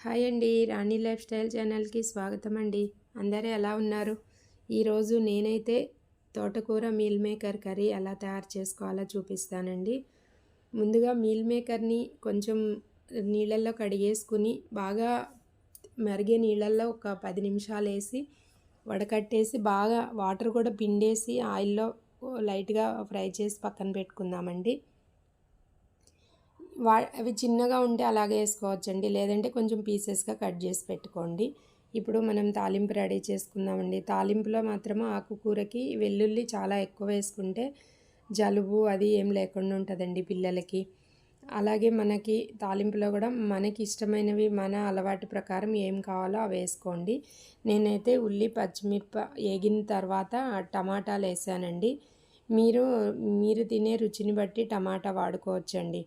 Hi అండి రాణి life style ఛానల్కి స్వాగతం అండి అందరూ ఎలా ఉన్నారు? ఈరోజు నేనైతే తోటకూర మీల్ మేకర్ కర్రీ ఎలా తయారు చేసుకోవాలో చూపిస్తానండి. ముందుగా మీల్ మేకర్ని కొంచెం నీళ్ళల్లో కడిగేసుకుని బాగా మరిగే నీళ్ళల్లో ఒక పది నిమిషాలు వేసి వడకట్టేసి బాగా వాటర్ కూడా పిండేసి ఆయిల్లో లైట్గా ఫ్రై చేసి పక్కన పెట్టుకుందామండి. వా అవి చిన్నగా ఉంటే అలాగే వేసుకోవచ్చండి. లేదంటే కొంచెం పీసెస్గా కట్ చేసి పెట్టుకోండి. ఇప్పుడు మనం తాలింపు రెడీ చేసుకుందామండి. తాలింపులో మాత్రము ఆకుకూరకి వెల్లుల్లి చాలా ఎక్కువ వేసుకుంటే జలుబు అది ఏం లేకుండా ఉంటుందండి పిల్లలకి. అలాగే మనకి తాలింపులో కూడా మనకి ఇష్టమైనవి మన అలవాటు ప్రకారం ఏం కావాలో అవి వేసుకోండి. నేనైతే ఉల్లి పచ్చిమిరప వేగిన తర్వాత టమాటాలు వేసానండి. మీరు మీరు తినే రుచిని బట్టి టమాటా వాడుకోవచ్చండి.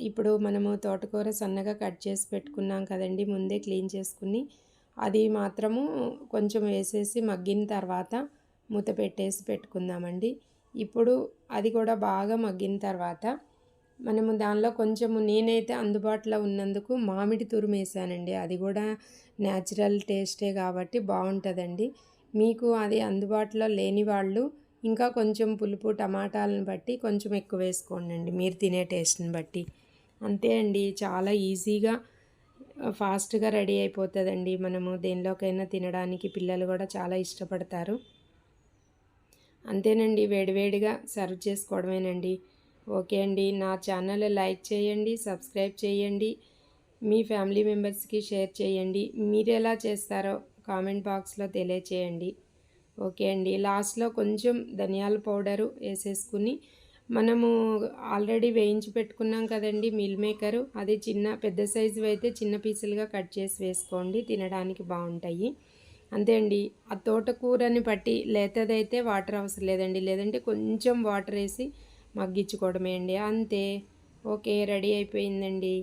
ఇప్పుడు మనము తోటకూర సన్నగా కట్ చేసి పెట్టుకున్నాం కదండి ముందే క్లీన్ చేసుకుని అది మాత్రము కొంచెం వేసేసి మగ్గిన తర్వాత మూత పెట్టేసి పెట్టుకుందామండి. ఇప్పుడు అది కూడా బాగా మగ్గిన తర్వాత మనము దానిలో కొంచెము నేనైతే అందుబాటులో ఉన్నందుకు మామిడి తురుమేసానండి అది కూడా న్యాచురల్ టేస్టే కాబట్టి బాగుంటుందండి. మీకు అది అందుబాటులో లేని వాళ్ళు ఇంకా కొంచెం పులుపు టమాటాలను బట్టి కొంచెం ఎక్కువ వేసుకోండి మీరు తినే టేస్ట్ని బట్టి. అంతే అండి. చాలా ఈజీగా ఫాస్ట్గా రెడీ అయిపోతుందండి. మనము దేనిలోకైనా తినడానికి పిల్లలు కూడా చాలా ఇష్టపడతారు. అంతేనండి. వేడివేడిగా సర్వ్ చేసుకోవడమేనండి. ఓకే అండి. నా ఛానల్ లైక్ చేయండి సబ్స్క్రైబ్ చేయండి మీ ఫ్యామిలీ మెంబర్స్కి షేర్ చేయండి. మీరు ఎలా చేస్తారో కామెంట్ బాక్స్లో తెలియచేయండి. ఓకే అండి. లాస్ట్లో కొంచెం ధనియాల పౌడరు వేసేసుకుని మనము ఆల్రెడీ వేయించి పెట్టుకున్నాం కదండి మిల్ మేకరు. అది చిన్న పెద్ద సైజు అయితే చిన్న పీసులుగా కట్ చేసి వేసుకోండి తినడానికి బాగుంటాయి. అంతే అండి. ఆ తోటకూరని పట్టి లేతదైతే వాటర్ అవసరం లేదండి. లేదంటే కొంచెం వాటర్ వేసి మగ్గించుకోవడమే అండి. అంతే. ఓకే రెడీ అయిపోయిందండి.